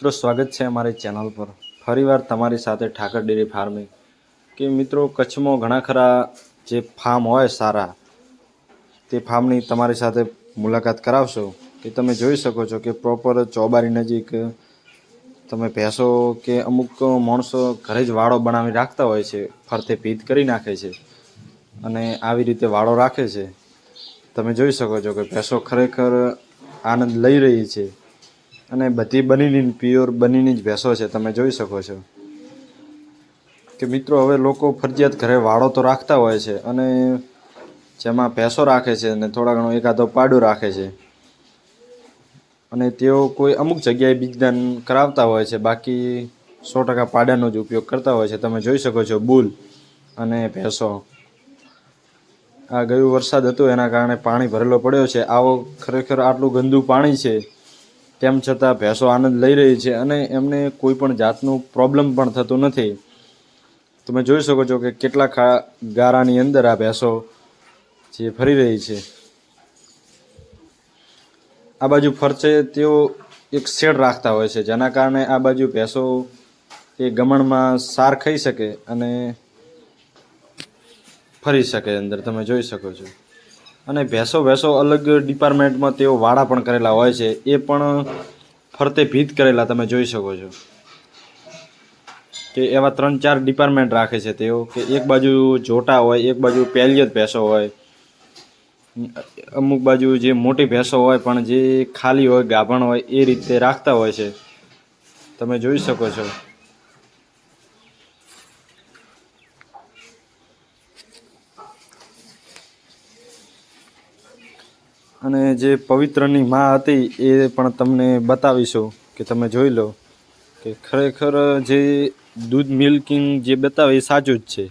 મિત્રો, સ્વાગત છે અમારી ચેનલ પર. ફરીવાર તમારી સાથે ઠાકર ડેરી ફાર્મિંગ. કે મિત્રો, કચ્છમાં ઘણા ખરા જે ફાર્મ હોય સારા, તે ફાર્મની તમારી સાથે મુલાકાત કરાવશો. કે તમે જોઈ શકો છો કે પ્રોપર ચોબારી નજીક તમે ભેંસો કે અમુક માણસો ઘરે જ વાળો બનાવી રાખતા હોય છે, ફરતે ભીત કરી નાખે છે અને આવી રીતે વાળો રાખે છે. તમે જોઈ શકો છો કે ભેંસો ખરેખર આનંદ લઈ રહી છે. અને બધી બનીની પ્યોર બનીની જ ભેંસો છે, તમે જોઈ શકો છો. કે મિત્રો, હવે લોકો ફરજિયાત ઘરે વાળો તો રાખતા હોય છે, અને જેમાં ભેંસો રાખે છે અને થોડા ઘણો એકાદો પાડો રાખે છે. અને તેઓ કોઈ અમુક જગ્યાએ બીજદાન કરાવતા હોય છે, બાકી સો ટકા પાડાનો જ ઉપયોગ કરતા હોય છે. તમે જોઈ શકો છો, બુલ અને ભેંસો. આ ગયું વરસાદ હતો, એના કારણે પાણી ભરેલો પડ્યો છે. આવો ખરેખર આટલું ગંદુ પાણી છે તેમ છતાં ભેંસો આનંદ લઈ રહી છે અને એમને કોઈ પણ જાતનું પ્રોબ્લેમ પણ થતું નથી. તમે જોઈ શકો છો કે કેટલા ખા ગારાની અંદર આ ભેંસો જે ફરી રહી છે. આ બાજુ ફરશે તેઓ એક શેડ રાખતા હોય છે, જેના કારણે આ બાજુ ભેંસો એ ગમણમાં સાર ખાઈ શકે અને ફરી શકે અંદર, તમે જોઈ શકો છો. અને ભેંસો ભેંસો અલગ ડિપાર્ટમેન્ટમાં તેઓ વાડા પણ કરેલા હોય છે. એ પણ ફરતે ભીત કરેલા તમે જોઈ શકો છો. કે એવા ત્રણ ચાર ડિપાર્ટમેન્ટ રાખે છે તેઓ, કે એક બાજુ જોટા હોય, એક બાજુ પેલિયત ભેંસો હોય. અમુક બાજુ જે મોટી ભેંસો હોય, પણ જે ખાલી હોય, ગાભણ હોય, એ રીતે રાખતા હોય છે. તમે જોઈ શકો છો. અને જે પવિત્રની માં હતી, એ પણ તમને બતાવીશું કે તમે જોઈ લો કે ખરેખર જે દૂધ મિલ્કિંગ જે બતાવે, એ સાચું જ છે.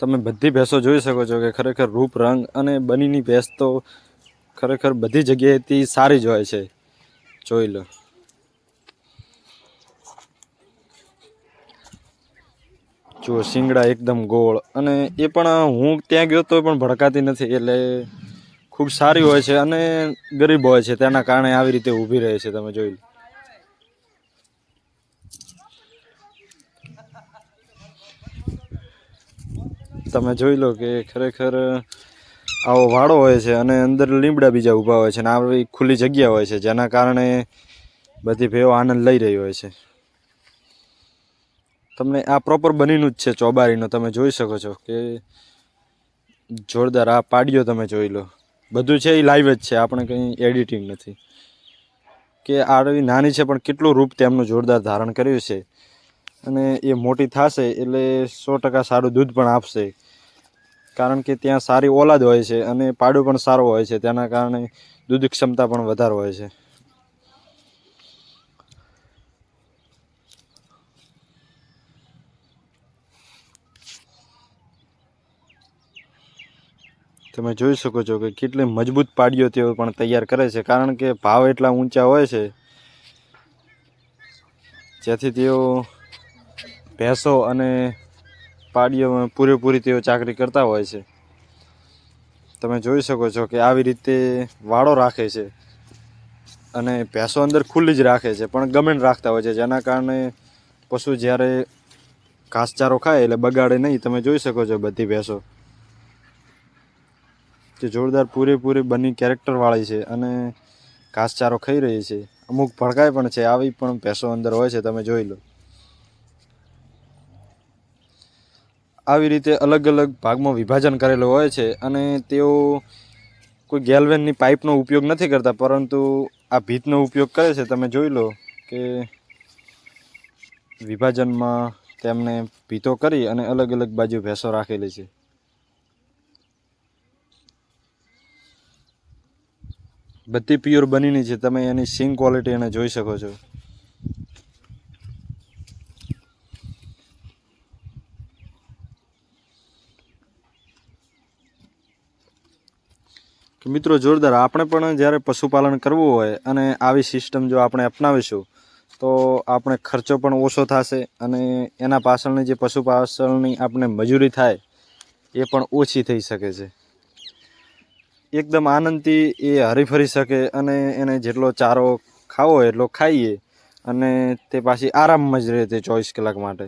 તમે બધી ભેંસો જોઈ શકો છો કે ખરેખર રૂપ, રંગ અને બનીની ભેંસ તો ખરેખર બધી જગ્યાએથી સારી જ હોય છે. જોઈ લો. જુઓ શિંગડા એકદમ ગોળ. અને એ પણ હું ત્યાં ગયો તો પણ ભડકાતી નથી, એટલે ખૂબ સારી હોય છે અને ગરીબ હોય છે, તેના કારણે આવી રીતે ઊભી રહે છે, તમે જોઈ લો. તમે જોઈ લો કે ખરેખર આવો વાડો હોય છે અને અંદર લીમડા બીજા ઊભા હોય છે અને આવી ખુલ્લી જગ્યા હોય છે, જેના કારણે બધી ભેવો આનંદ લઈ રહી હોય છે. તમને આ પ્રોપર બનીનું જ છે ચોબારીનો, તમે જોઈ શકો છો કે જોરદાર આ પાડીઓ તમે જોઈ લો. બધું છે એ લાઈવ જ છે, આપણે કંઈ એડિટિંગ નથી. કે આવી નાની છે, પણ કેટલું રૂપ તેમનું જોરદાર ધારણ કર્યું છે. અને એ મોટી થશે એટલે સો ટકા સારું દૂધ પણ આપશે. કારણ કે ત્યાં સારી ઓલાદ હોય છે અને પાડો પણ સારો હોય છે, તેના કારણે દૂધ ક્ષમતા પણ વધારે હોય છે. તમે જોઈ શકો છો કે કેટલી મજબૂત પાડીઓ તેઓ પણ તૈયાર કરે છે. કારણ કે ભાવ એટલા ઊંચા હોય છે, જેથી તેઓ ભેંસો અને પાડીઓમાં પૂરેપૂરી તેઓ ચાકરી કરતા હોય છે. તમે જોઈ શકો છો કે આવી રીતે વાળો રાખે છે અને ભેંસો અંદર ખુલ્લી જ રાખે છે, પણ ગમેન રાખતા હોય છે. જેના કારણે પશુ જ્યારે ઘાસચારો ખાય એટલે બગાડે નહીં. તમે જોઈ શકો છો બધી ભેંસો. જે જોરદાર પૂરેપૂરી બની કેરેક્ટરવાળી છે અને ઘાસચારો ખાઈ રહી છે. અમુક ભડકાય પણ છે, આવી પણ ભેંસો અંદર હોય છે, તમે જોઈ લો. આવી રીતે અલગ અલગ ભાગમાં વિભાજન કરેલું હોય છે અને તેઓ કોઈ ગેલવેનની પાઇપનો ઉપયોગ નથી કરતા, પરંતુ આ ભીતનો ઉપયોગ કરે છે. તમે જોઈ લો કે વિભાજનમાં તેમને ભીતો કરી અને અલગ અલગ બાજુ ભેંસો રાખેલી છે. બધી પ્યોર બનીની છે. તમે એની સિંગ ક્વોલિટી એને જોઈ શકો છો. મિત્રો જોરદાર, આપણે પણ જ્યારે પશુપાલન કરવું હોય અને આવી સિસ્ટમ જો આપણે અપનાવીશું, તો આપણે ખર્ચો પણ ઓછો થશે અને એના પાછળની જે પશુ પાછળની આપણે મજૂરી થાય, એ પણ ઓછી થઈ શકે છે. એકદમ આનંદથી એ હરીફરી શકે અને એને જેટલો ચારો ખાવો એટલો ખાઈએ અને તે પાછી આરામમાં જ રહે તે ચોવીસ કલાક માટે.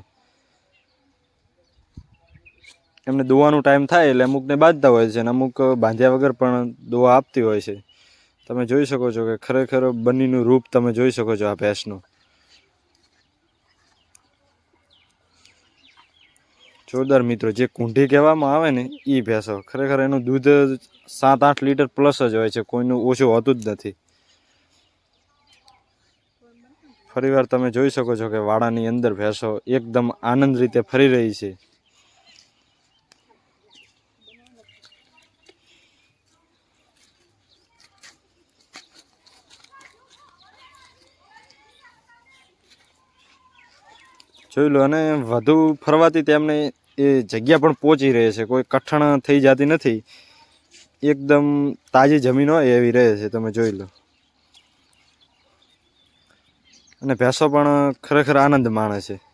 એમને દોવાનો ટાઈમ થાય એટલે અમુકને બાંધતા હોય છે અને અમુક બાંધ્યા વગર પણ દોવા આપતી હોય છે. તમે જોઈ શકો છો કે ખરેખર બંનેનું રૂપ તમે જોઈ શકો છો આ ભેંસનું. જોરદાર મિત્રો, જે કુંઢી કહેવામાં આવે ને એ ભેંસો. ખરેખર એનું દૂધ સાત આઠ લીટર પ્લસ જ હોય છે, કોઈનું ઓછું હોતું જ નથી. ફરીવાર તમે જોઈ શકો છો કે વાડાની અંદર ભેંસો એકદમ આનંદ રીતે ફરી રહી છે. જોઈ લો, અને વધુ ફરવાથી તેમને એ જગ્યા પણ પહોંચી રહે છે. કોઈ કઠણ થઈ જતી નથી. એકદમ તાજી જમીન હોય એવી રહે છે. તમે જોઈ લો. અને ભેંસો પણ ખરેખર આનંદ માણે છે.